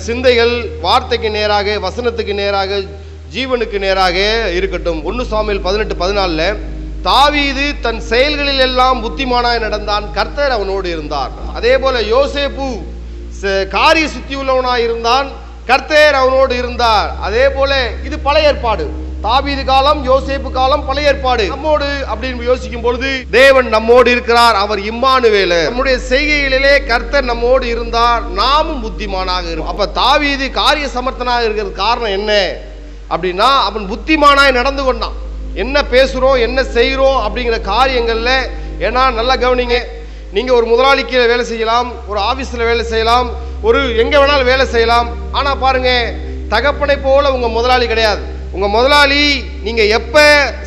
சிந்தைகள் வார்த்தைக்கு நேராக வசனத்துக்கு நேராக ஜீவனுக்கு நேராக இருக்கட்டும். ஒன்று சாமியில் பதினெட்டு பதினாலில் தாவீது தன் செயல்களில் எல்லாம் புத்திமானாய் நடந்தான். கர்த்தர் அவனோடு இருந்தார். அதே போல யோசேப்பு ச- காரிய சுத்தி உள்ளவனாய் இருந்தான். கர்த்தர் அவனோடு இருந்தார். அதே போல இது பழைய ஏற்பாடு. தாவீது காலம் யோசேப்பு காலம் பழைய ஏற்பாடு. நம்மோடு அப்படின்னு யோசிக்கும் பொழுது தேவன் நம்மோடு இருக்கிறார் அவர் இம்மானுவேல. நம்முடைய செய்கைகளிலே கர்த்தர் நம்மோடு இருந்தார் நாமும் புத்திமானாக இருக்கும் அப்ப தாவீது காரிய சமர்த்தனாக இருக்கிறது காரணம் என்ன? அப்படின்னா அவன் புத்திமானாய் நடந்து கொண்டான். என்ன பேசுறோம் என்ன செய்கிறோம் அப்படிங்கிற காரியங்கள்ல ஏன்னா நல்லா கவனிங்க. நீங்க ஒரு முதலாளிக்கு வேலை செய்யலாம் ஒரு ஆபீஸ்ல வேலை செய்யலாம் ஒரு எங்க வேணாலும் வேலை செய்யலாம். ஆனா பாருங்க தகப்பனை போல உங்க முதலாளி கிடையாது. உங்கள் முதலாளி நீங்கள் எப்போ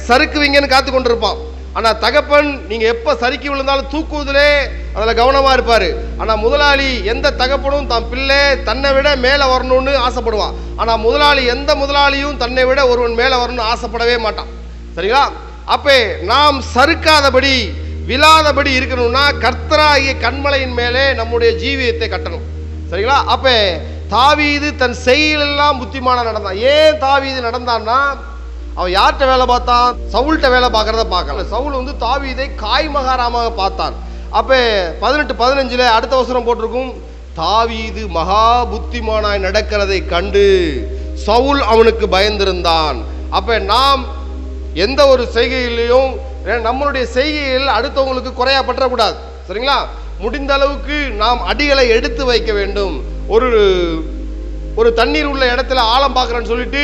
சறுக்குவீங்கன்னு காத்து கொண்டிருப்பான். ஆனால் தகப்பன் நீங்கள் எப்போ சறுக்கி விழுந்தாலும் தூக்குவதிலே அதில் கவனமாக இருப்பார். ஆனால் முதலாளி எந்த தகப்பனும் தன் பிள்ளை தன்னை விட மேலே வரணும்னு ஆசைப்படுவான். ஆனால் முதலாளி எந்த முதலாளியும் தன்னை விட ஒருவன் மேலே வரணும்னு ஆசைப்படவே மாட்டான். சரிங்களா? அப்பே நாம் சறுக்காதபடி விழாதபடி இருக்கணும்னா கர்த்தராகிய கண்மலையின் மேலே நம்முடைய ஜீவியத்தை கட்டணும். சரிங்களா? அப்போ தாவீது தன் செயலெல்லாம் புத்திமான நடந்தான் ஏன் தாவீது நடந்தான்னா அவன் யார்கிட்ட வேலை பார்த்தான் சவுல்கிட்ட வேலை பார்க்கறத பார்க்கல. சவுல் வந்து தாவீதை காய்மகாராமாக பார்த்தான். அப்போ பதினெட்டு பதினஞ்சில் அடுத்த வசனம் போட்டிருக்கும். தாவீது மகா புத்திமானாய் நடக்கிறதை கண்டு சவுல் அவனுக்கு பயந்திருந்தான். அப்போ நாம் எந்த ஒரு செய்கையிலையும் நம்மளுடைய செய்கையில் அடுத்தவங்களுக்கு குறையா பற்றக்கூடாது. சரிங்களா? முடிந்த அளவுக்கு நாம் அடிகளை எடுத்து வைக்க வேண்டும். ஒரு ஒரு தண்ணீர் உள்ள இடத்துல ஆழம் பார்க்குறேன்னு சொல்லிட்டு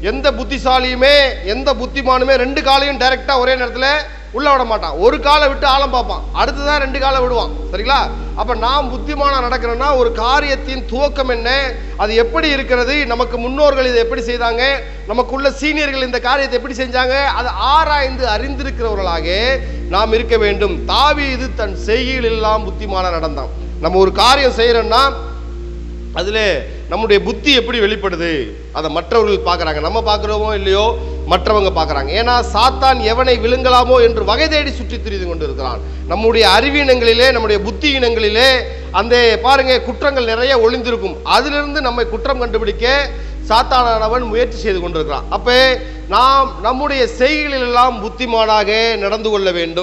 எந்த புத்திசாலியுமே எந்த புத்திமானுமே ரெண்டு காலையும் டைரெக்டாக ஒரே நேரத்தில் உள்ள விட மாட்டான். ஒரு காலை விட்டு ஆழம் பார்ப்பான். அடுத்துதான் ரெண்டு காலை விடுவான். சரிங்களா? அப்போ நாம் புத்திமானாக நடக்கிறேன்னா ஒரு காரியத்தின் துவக்கம் என்ன அது எப்படி இருக்கிறது நமக்கு முன்னோர்கள் இதை எப்படி செய்தாங்க நமக்குள்ள சீனியர்கள் இந்த காரியத்தை எப்படி செஞ்சாங்க அதை ஆராய்ந்து அறிந்திருக்கிறவர்களாக நாம் இருக்க வேண்டும். தாவி இது தன் செய்கையில் எல்லாம் புத்திமான நடந்தான். நம்ம ஒரு காரியம் செய்கிறோன்னா அதில் நம்முடைய புத்தி எப்படி வெளிப்படுது? அதை மற்றவர்கள் பார்க்குறாங்க. நம்ம பார்க்குறோமோ இல்லையோ மற்றவங்க பார்க்குறாங்க. ஏன்னா சாத்தான் எவனை விழுங்கலாமோ என்று வகை தேடி சுற்றி திரிந்து கொண்டு இருக்கிறான் நம்முடைய அறிவினங்களிலே நம்முடைய புத்தி இனங்களிலே அந்த பாருங்க குற்றங்கள் நிறைய ஒளிந்திருக்கும். அதிலிருந்து நம்மை குற்றம் கண்டுபிடிக்க சாத்தானவன் முயற்சி செய்து கொண்டிருக்கிறான். அப்போ நாம் நம்முடைய செய்களிலெல்லாம் புத்திமானாக நடந்து கொள்ள வேண்டும்.